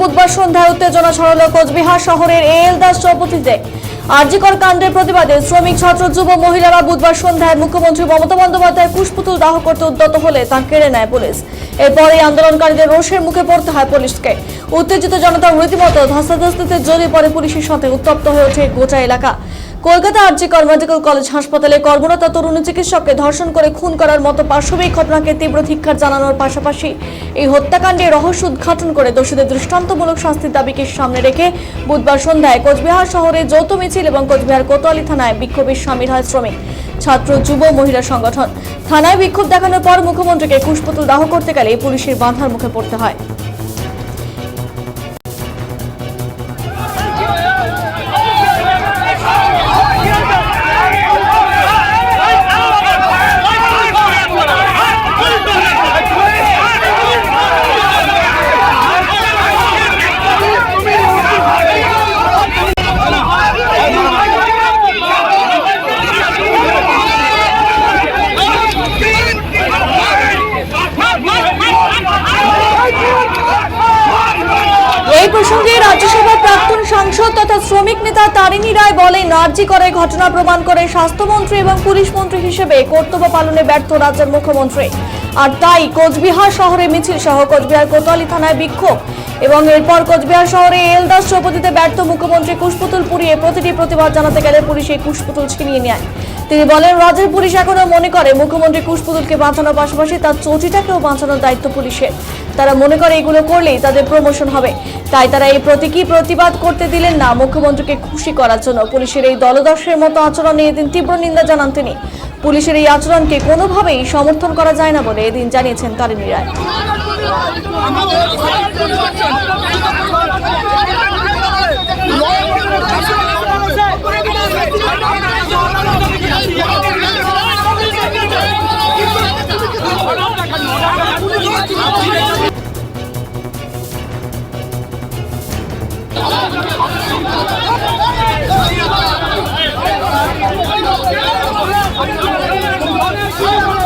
বুধবার সন্ধ্যায় উত্তেজনা ছড়ালো কোচবিহার শহরের এএল দাস চৌপতিতে। আরজিকর কাণ্ডের প্রতিবাদে শ্রমিক, ছাত্র, যুব, মহিলারা বুধবার সন্ধ্যায় মুখ্যমন্ত্রী মমতা বন্দ্যোপাধ্যায় কুশপুতুল দাহ করতে উদ্যত হলে তা কেড়ে নেয় পুলিশ। এরপরে আন্দোলনকারীদের রোষের মুখে পড়তে হয় পুলিশকে। উত্তেজিত জনতা রীতিমতো ধস্তাধস্তিতে জড়িয়ে পড়ে পুলিশের সাথে, উত্তপ্ত হয়ে ওঠে গোটা এলাকা। কলকাতা আরজিকর মেডিকেল কলেজ হাসপাতালে কর্মরত তরুণ চিকিৎসককে ধর্ষণ করে খুন করার মতো পার্শ্ববিক ঘটনাকে তীব্র ধিক্কার জানানোর পাশাপাশি এই হত্যাকাণ্ডে রহস্য উদ্ঘাটন করে দোষীদের দৃষ্টান্তমূলক শাস্তির দাবিকে সামনে রেখে বুধবার সন্ধ্যায় কোচবিহার শহরে যৌথ মিছিল এবং কোচবিহার কোতোয়ালি থানায় বিক্ষোভে সামিল হয় শ্রমিক, ছাত্র, যুব, মহিলা সংগঠন। থানায় বিক্ষোভ দেখানোর পর মুখ্যমন্ত্রীকে কুশপুতুল দাহ করতে গেলে পুলিশের বাধার মুখে পড়তে হয়। শ্রমিক নেতা তারিণী রায় বলেন, আর্জি করে ঘটনা প্রমাণ করে স্বাস্থ্যমন্ত্রী এবং পুলিশ মন্ত্রী হিসেবে কর্তব্য পালনে ব্যর্থ রাজ্যের মুখ্যমন্ত্রী। আর তাই কোচবিহার শহরে মিছিল সহ কোচবিহার কোতোয়ালি থানায় বিক্ষোভ এবং এরপর কোচবিহার শহরে এল দাস চৌপতিতে ব্যর্থ মুখ্যমন্ত্রী কুশপুতুল পুড়িয়ে প্রতিটি প্রতিবাদ জানাতে গেলে পুলিশ এই কুশপুতুল ছিনিয়ে নেয়। তিনি বলেন, রাজ্যের পুলিশ এখনও মনে করে মুখ্যমন্ত্রী কুশপুতুলকে বাঁচানোর পাশাপাশি তার চটিটাকেও বাঁচানোর দায়িত্ব পুলিশের। তারা মনে করে এগুলো করলেই তাদের প্রমোশন হবে। তাই তারা এই প্রতীকী প্রতিবাদ করতে দিলেন না, মুখ্যমন্ত্রীকে খুশি করার জন্য। পুলিশের এই দলদর্শের মতো আচরণে এদিন তীব্র নিন্দা জানান তিনি। পুলিশের এই আচরণকে কোনোভাবেই সমর্থন করা যায় না বলে এদিন জানিয়েছেন তারিণী রায়। কি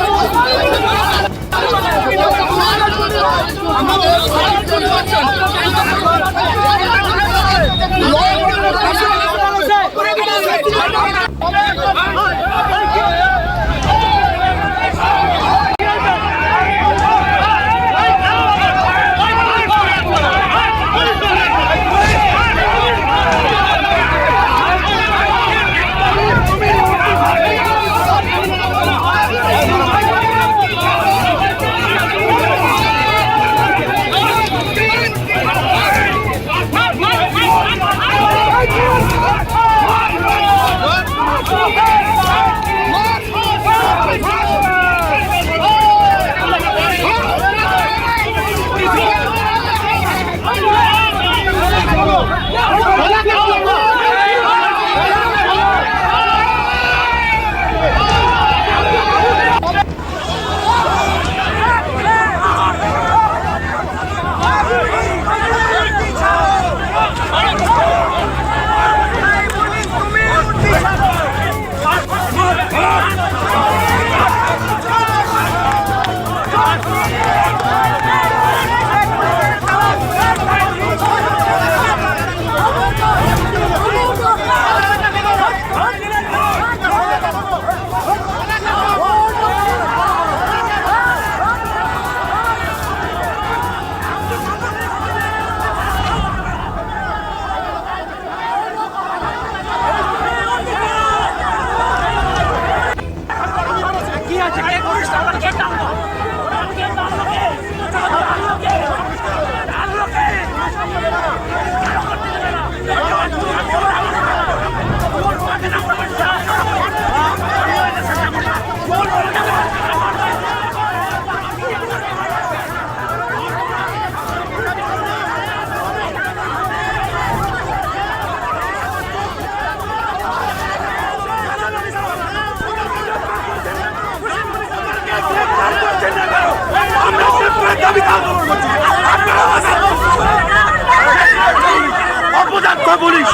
পুলিশ।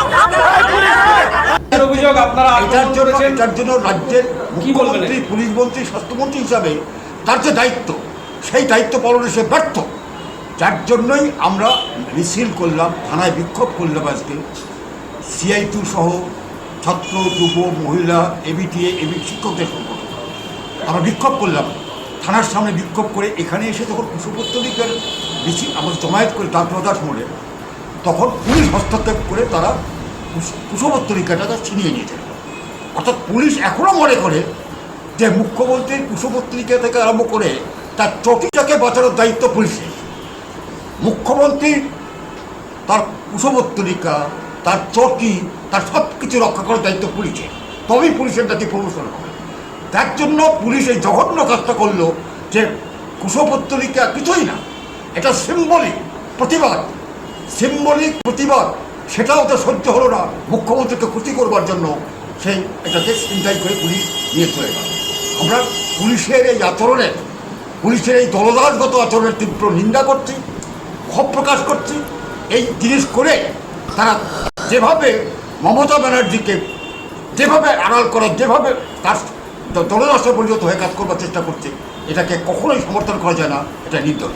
অভিযোগ আপনারা এটার আন্দোলন জন্য করেছেন? এটার জন্য রাজ্যের মুখ্যমন্ত্রী পুলিশ মন্ত্রী স্বাস্থ্যমন্ত্রী হিসাবে তার যে দায়িত্ব সেই দায়িত্ব পালনে সে ব্যর্থ। যার জন্যই আমরা মিছিল করলাম থানায় বিক্ষোভ করলাম আজকে। সিআই সহ ছাত্র যুব মহিলা এবিটিএ এবি শিক্ষকদের সংগঠন আমরা বিক্ষোভ করলাম। থানার সামনে বিক্ষোভ করে এখানে এসে যখন কুশপুত্তলিকের মিছিল আমরা জমায়েত করে ডাক্তারদাস মোড়ে তখন পুলিশ হস্তক্ষেপ করে তারা কুশপুত্তলিকাটা তারা ছিনিয়ে নিয়েছে অর্থাৎ পুলিশ এখনও মনে করে যে মুখ্যমন্ত্রীর কুশপুত্তলিকা থেকে আরম্ভ করে তার চটিটাকে বাঁচানোর দায়িত্ব পুলিশের। মুখ্যমন্ত্রী তার কুশপুত্তলিকা তার চটি, তার সব কিছু রক্ষা করার দায়িত্ব পুলিশের। তবেই পুলিশের দায়িত্ব প্রমোশন হবে। তার জন্য পুলিশ এই জঘন্য কাজটা করল যে কুশপুত্তলিকা কিছুই না, এটা সিম্বলিক প্রতিবাদ। সিম্বলিক প্রতিবাদ সেটাও তো সহ্য হলো না মুখ্যমন্ত্রীকে ক্ষতি করবার জন্য সেই এটাকে চিন্তাই করে পুলিশ নিয়ে চলে গেল আমরা পুলিশের এই আচরণের পুলিশের এই দলদাসগত আচরণের তীব্র নিন্দা করছি ক্ষোভ প্রকাশ করছি এই জিনিস করে তারা যেভাবে মমতা ব্যানার্জিকে যেভাবে আড়াল করা যেভাবে তার দলদাসে পরিণত হয়ে কাজ করবার চেষ্টা করছে এটাকে কখনোই সমর্থন করা যায় না এটা নির্দল